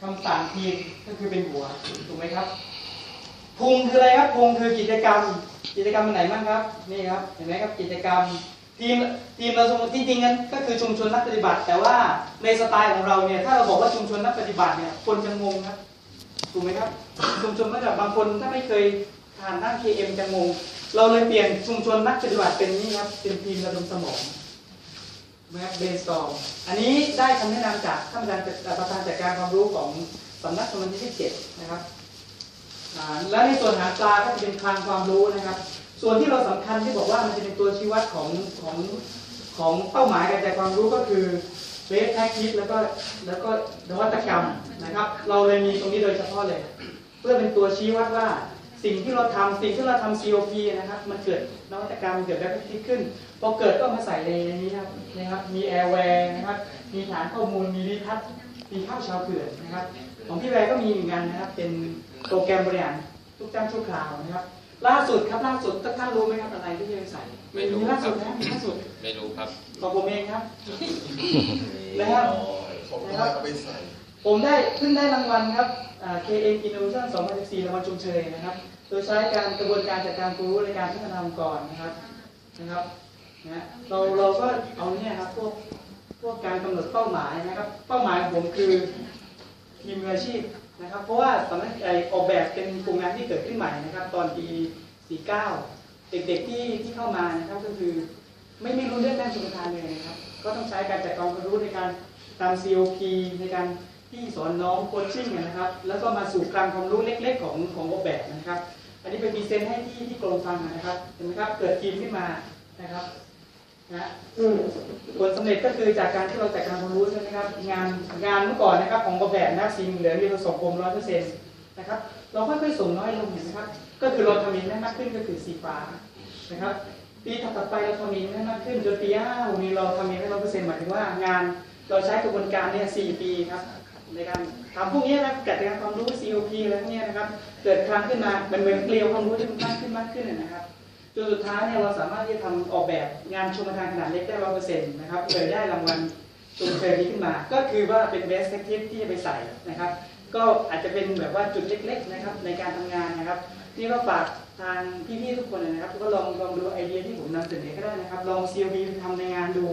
คำสั่งทีมก็คือเป็นหัวถูกไหมครับพุงคืออะไรครับพุงคือกิจกรรม กิจกรรมอันไหนบ้างครับ นี่ครับเห็นไหมครับกิจกรรมทีมทีมเราสมมติจริงๆนั้นก็คือชุมชนนักปฏิบัติ แต่ว่าในสไตล์ของเราเนี่ยถ้าเราบอกว่าชุมชนนักปฏิบัติเนี่ยคนจะงงครับถูกไหมครับ ชุมชนนักปฏิบัติบางคนถ้าไม่เคยผ่านด้าน KM จะงงเราเลยเปลี่ยนชุมชนนักปฏิบัติเป็นนี่ครับเป็นทีมระดมสมอง นะครับเบสตอมอันนี้ได้คำแนะนำจากท่านอาจารย์จัดประธานจัดการความรู้ของสำนักสมาธิที่เจ็ดนะครับแล้วในส่วนหาปลาก็จะเป็นคลังความรู้นะครับ ส่วนที่เราสำคัญที่บอกว่ามันจะเป็นตัวชี้วัดของของของเป้าหมายการจัดความรู้ก็คือเบสแท็กทิสแล้วก็แล้วก็นวัตกรรมนะครับ เราเลยมีตรงนี้โดยเฉพาะเลย เพื่อเป็นตัวชี้วัดว่า สิ่งที่เราทำสิ่งที่เราทำ COP นะครับมันเกิดนวัตกรรมเกิดแบบที่ขึ้นพอเกิดก็เอามาใส่ในนี้ครับนะครับมีแอร์แวร์นะครับมีฐานข้อมูลมีวิทัศน์มีข้าวชาวเขื่อนนะครับ ของพี่แวร์ก็มีเหมือนกันนะครับ เป็นโปรแกรมบริหารทุกจ้างชั่วคราวนะครับ ล่าสุดครับล่าสุดท่านรู้ไหมครับอะไรที่พี่แวร์ใส่ไม่รู้ล่าคสุรัดบนะมีล่าสุดไม่รู้ครับของผมเองครับนะครับผมก็เอาไปใส่ ผมได้เพิ่งได้รางวัลครับ KM Innovation 2014รางวัลชมเชยนะครับ โดยใช้การกระบวนการจัดการรู้ในการพัฒนาองค์กรนะครับนะครับนะเราเราก็เอาเนี่ยครับพวกพวกการกำหนดเป้าหมายนะครับ เป้าหมายของผมคือทีมมืออาชีพนะครับ เพราะว่าสำนักไอออกแบบเป็นโครงงานที่เกิดขึ้นใหม่นะครับ ตอนปี 49 เด็กๆที่ที่เข้ามานะครับก็คือไม่ไม่รู้เรื่องด้านชุมทานเลยนะครับ ก็ต้องใช้การจัดการความรู้ในการทำ COP ในการ ที่สอนน้องโคชชิ่งนะครับ แล้วก็มาสู่คลังความรู้เล็ก ๆ ของของออกแบบนะครับ อันนี้เป็นพรีเซนต์ให้ที่ที่กรมฟังนะครับเห็นไหมครับเกิดทีมขึ้นมานะครับนะผลสำเร็จก็คือจากการที่เราจัดการความรู้ใช่ไหมครับงานงานเมื่อก่อนนะครับของออกแบบนะครับสีเหลืองที่เราส่งกรมร้อยเปอร์เซ็นต์นะครับเราค่อยๆส่งน้อยลงเห็นไหมครับก็คือเราทำเองได้มากขึ้นก็คือสีฟ้านะครับปีถัดๆไปเราทำเองได้มากขึ้นจนปีห้าวันนี้เราทำเองได้ร้อยเปอร์เซ็นต์หมายถึงว่างานเราใช้กระบวนการเนี่ยสี่ปีครับ ในการทำพวกนี้นะจัดการความรู้ COP อะไรพวกนี้นะครับ เกิดครั้งขึ้นมามันเหมือนเกลียวความรู้ที่มันมากขึ้นมากขึ้นนะครับจนสุดท้ายเนี่ยเราสามารถที่จะทำออกแบบงานชมทานขนาดเล็กได้ร้อยเปอร์เซ็นต์นะครับเลยได้รางวัลตัวเคยนี้ขึ้นมา ก็คือว่าเป็น best practice ที่จะไปใส่นะครับ ก็อาจจะเป็นแบบว่าจุดเล็ก ๆ นะครับ ในการทำงานนะครับนี่ก็ฝากทางพี่ๆทุกคนนะครับ ก็ลองลองดูไอเดียที่ผมนำเสนอก็ได้นะครับ ลอง CLB ไปทำในงานดู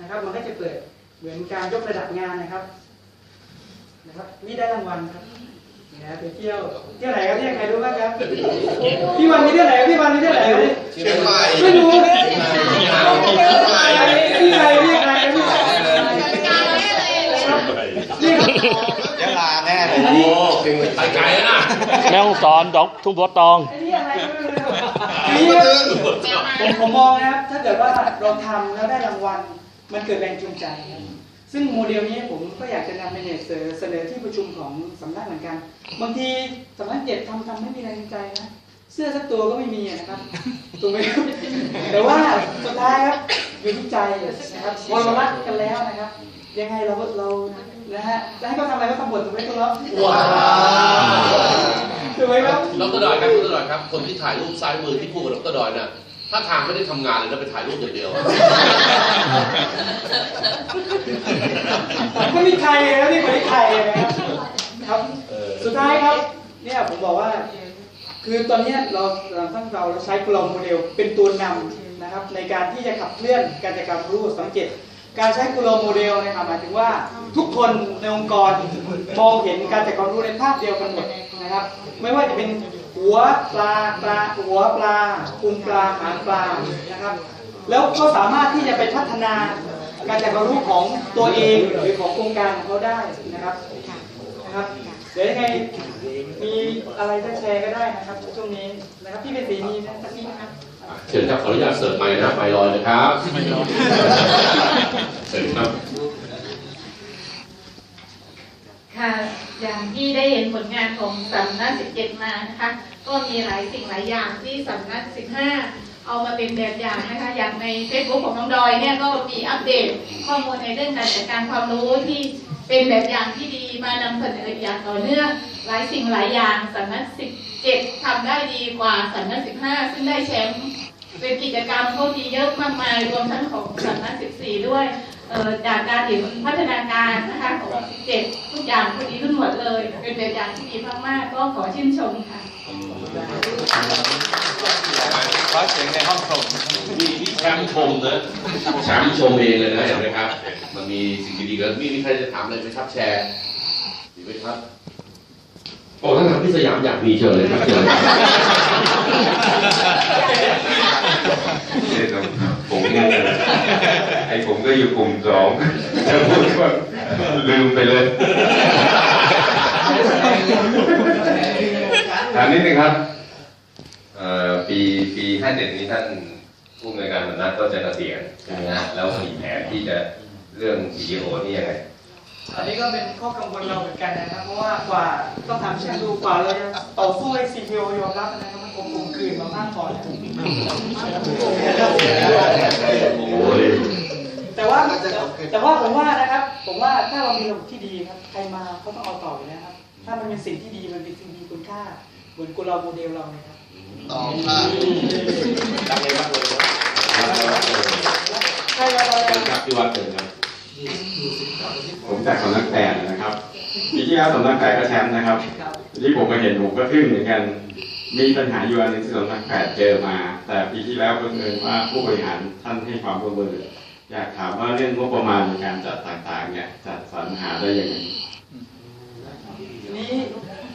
นะครับ มันก็จะเกิดเหมือนการยกระดับงานนะครับ นะครับนี่ได้รางวัลครับนี่นะไปเที่ยวเที่ยวไหนครับเนี่ยใครรู้บ้างครับพี่วันมีเที่ยวไหนครับพี่วันมีเที่ยวไหนครับเชียงใหม่ไม่รู้พี่เชียงใหม่ใครพี่ใครพี่ใครนี่ครับยะลาแน่เลยอันนี้จึงไปไกลแล้วนะแม่ฮ่องสอนดอกทุ่งบัวตองอันนี้อะไรก็ไม่รู้นะครับอันนี้ครับผมผมมองนะครับถ้าเกิดว่าเราทำแล้วได้รางวัลมันเกิดแรงจูงใจครับ ซึ่งโมเดลนี้ผมก็อยากจะนำไปเนี่ยเสนอเสนอที่ประชุมของสำนักเหมือนกัน บางทีสำนักเจ็ดทำทำไม่มีแรงจูงใจนะเสื้อสักตัวก็ไม่มีนะครับถูกไหมครับแต่ว่าสุดท้ายครับอยู่ที่ใจนะครับพอเรารักกันแล้วนะครับ ยังไงเราก็เรานะฮะจะให้เขาทำอะไรก็ทำหมดถูกไหมคุณล้อว้าวถูกไหมครับดรดอยครับดรดอยครับ คนที่ถ่ายรูปซ้ายมือที่พูดกับดรดอยน่ะ ถ้าทางไม่ได้ทำงานเลยนะไปถ่ายรูปอย่างเดียวไม่มีใครเลยนะนี่คนที่ใครเลยนะครับครับเออสุดท้ายครับ เนี่ยผมบอกว่า คือตอนเนี้ยเราเราตั้งเราเราใช้กลองโมเดลเป็นตัวนำนะครับ ในการที่จะขับเคลื่อนการจัดการรู้สังเกตการใช้กุโลโมเดลนะครับหมายถึงว่าทุกคนในองค์กรมองเห็นการจัดการรู้ในภาพเดียวกันหมดนะครับ ไม่ว่าจะเป็น หัวปลาปลาหัวปลาพุงปลาหางปลานะครับ แล้วก็สามารถที่จะไปพัฒนาการจัดการรู้ของตัวเองหรือของโครงการของเขาได้นะครับนะครับเดี๋ยวยังไงมีอะไรจะแชร์ก็ได้นะครับช่วงนี้นะครับพี่เป็นสีมีนะสักนิดนะครับเชิญครับขออนุญาตเสิร์ฟไมค์นะไมค์ลอยนะครับเชิญครับ ค่ะอย่างที่ได้เห็นผลงานของสำนัก 17 มานะคะ ก็มีหลายสิ่งหลายอย่างที่สำนัก 15 เอามาเป็นแบบอย่างนะคะ อย่างใน Facebook ของน้องดอยเนี่ยก็มีอัปเดตข้อมูลในเรื่องการจัดการความรู้ที่เป็นแบบอย่างที่ดีมานำเสนออย่างต่อเนื่องหลายสิ่งหลายอย่างสำนัก 17ทำได้ดีกว่าสำนัก 15 ซึ่งได้แชมป์เป็นกิจกรรมเขาดีเยอะมากมายรวมทั้งของสำนัก14 ด้วยจากการเห็นพัฒนาการนะคะของเด็กทุกอย่างพอดีขึ้นหมดเลย เป็นแบบอย่างที่ดีมากๆก็ขอชื่นชมค่ะขอเสียงในห้องส่งนี่นี่แชมป์ชมนะแชมป์ชมเองเลยนะเห็นไหมครับ มันมีสิ่งดีๆเกิดมีมีใครจะถามอะไรไหมครับแชร์ดีไหมครับโอ้ถ้าทางพี่สยามอยากมีเชิญเลยครับเชิญเลยครับ เนี่ยครับ ผมก็อยู่กลุ่มสองแต่พูดว่าลืมไปเลยถามนิดนึงครับปีปีห้าเจ็ดนี้ท่านผู้อำนวยการสำนักก็จะเกษียณใช่ไหมฮะแล้วมีแผนที่จะเรื่องวิดีโอนี่ยังไงอันนี้ก็เป็นข้อกังวลเราเหมือนกันนะครับ เพราะว่ากว่าต้องทำเช่นดูกว่าเราจะต่อสู้ให้ CPO ยอมรับนะครับมันคงคงคืนมามากพอแล้วโอ้ย แต่ว่าแต่ว่าผมว่านะครับ ผมว่าถ้าเรามีระบบที่ดีครับ ใครมาเขาต้องเอาต่ออยู่แล้วครับ ถ้ามันเป็นสิ่งที่ดีมันเป็นสิ่งดีคุณค่า เหมือนกุเราโมเดลเราเลยครับต่อค่ะดังเลยมากเลยใช่ครับเราเชิญครับพี่วัดเชิญครับผมจากสำนักแปดนะครับปีที่แล้วสำนักแปดก็แชมป์นะครับครับที่ผมมาเห็นผมก็ทึ่งเหมือนกันมีปัญหาอยู่อันหนึงที่สำนักแปดเจอมา แต่ปีที่แล้วก็เอิญว่าผู้บริหารท่านให้ความร่วมมือ อยากถามว่าเรื่องงบประมาณในการจัดต่างๆ เนี่ยจัดสรรหาได้ยังไงนี้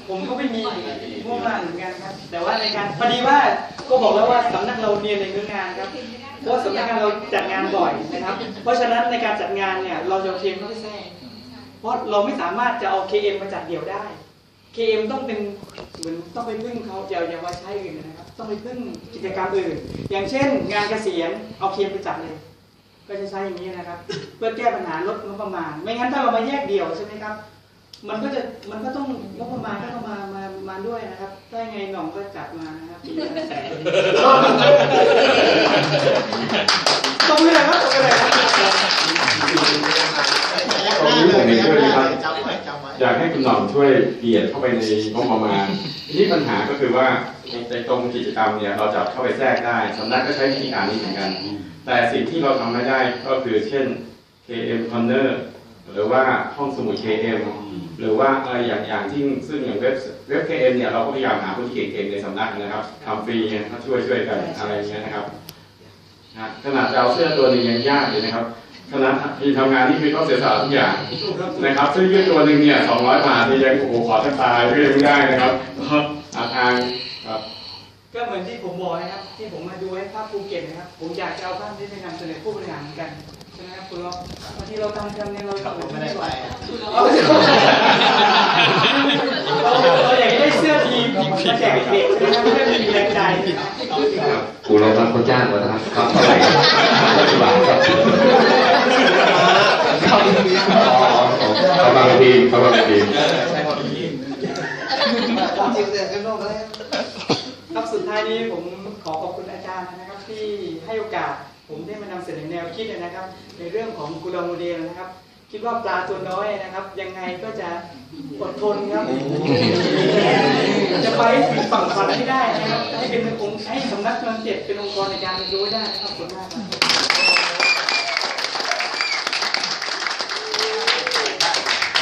ผมก็ไม่มีงบประมาณเหมือนกันครับ แต่ว่าในการพอดีว่าก็บอกแล้วว่าสำนักเราเรียนในเรื่องงานครับเพราะว่าสำนักงานเราจัดงานบ่อยนะครับ เพราะฉะนั้นในการจัดงานเนี่ยเราจะเอา KM เข้าไปแทรกเพราะเราไม่สามารถจะเอา KM มาจัดเดี่ยวได้ KM ต้องเป็นเหมือนต้องไปพึ่งเขาอย่าอย่ามาใช้อื่นนะครับ ต้องไปพึ่งกิจกรรมอื่น อย่างเช่น งานเกษียณเอา KM ไปจัดเลย ก็จะใช้อย่างนี้นะครับ เพื่อแก้ปัญหาลดงบประมาณ ไม่งั้นถ้าเรามาแยกเดี่ยวใช่ไหมครับ มันก็จะมันก็ต้องงบประมาณก็ต้องมามามาด้วยนะครับถ้าไงหน่องก็จัดมานะครับปีละแสนตรงนี้แหละครับตรงนี้แหละ อยากให้คุณหน่องช่วยเบียดเข้าไปในงบประมาณที่ปัญหาก็คือว่าในตรงกิจกรรมเนี่ยเราจับเข้าไปแทรกได้สำนักก็ใช้วิธีการนี้เหมือนกัน แต่สิ่งที่เราทำไม่ได้ก็คือเช่น KM Corner หรือว่าห้องสมุด KM หรือว่าอะไรอย่างอย่างที่ซึ่งอย่างเว็บเว็บ KM เนี่ยเราก็พยายามหาผู้ที่เก่งๆในสำนักนะครับทำฟรีเนี่ยเขาช่วยช่วยกันอะไรอย่างเงี้ยนะครับขนาดเอาเสื้อตัวหนึงยังยากเลยนะครับ ขนาดทีมทำงานนี่คือต้องเสียสละทุกอย่างนะครับเสื้อยืดตัวหนึ่งเนี่ย200บาทนี่ยังโอ้โหขอแทบตายก็ยังไม่ได้นะครับก็หาทางครับก็เหมือนที่ผมบอกนะครับ ที่ผมมาดูให้ภาพภูเก็ตนะครับ ผมอยากจะเอาภาพที่ไปนำเสนอผู้บริหารเหมือนกันใช่ไหมครับคุณล็อกบางทีเราทำทำเนี่ยเราครับผมไม่ได้ไปเอาเราเราอยากได้เสื้อ ทีมมาแจกเด็กๆใช่ไหมครับเพื่อมีแรงใจครูเราทำคนจ้างมานะครับครับเท่าไหร่ครับร้อยบาทครับเขามาเป็นทีมเขามาเป็นทีมใช่ครับพี่ทำจริงเลยขึ้นโลกแล้วครับสุดท้ายนี้ผมขอขอบคุณอาจารย์นะครับที่ให้โอกาสผมได้มานำเสนอแนวคิดนะครับ ในเรื่องของกุลโมเดลนะครับ คิดว่าปลาตัวน้อยนะครับ ยังไงก็จะอดทนครับ จะไปถึงฝั่งฝันให้ได้นะครับ ให้เป็นองค์ให้สำนักเมืองเจ็ดเป็นองค์กรในการเรียนรู้ให้ได้นะครับขอบคุณมากครับ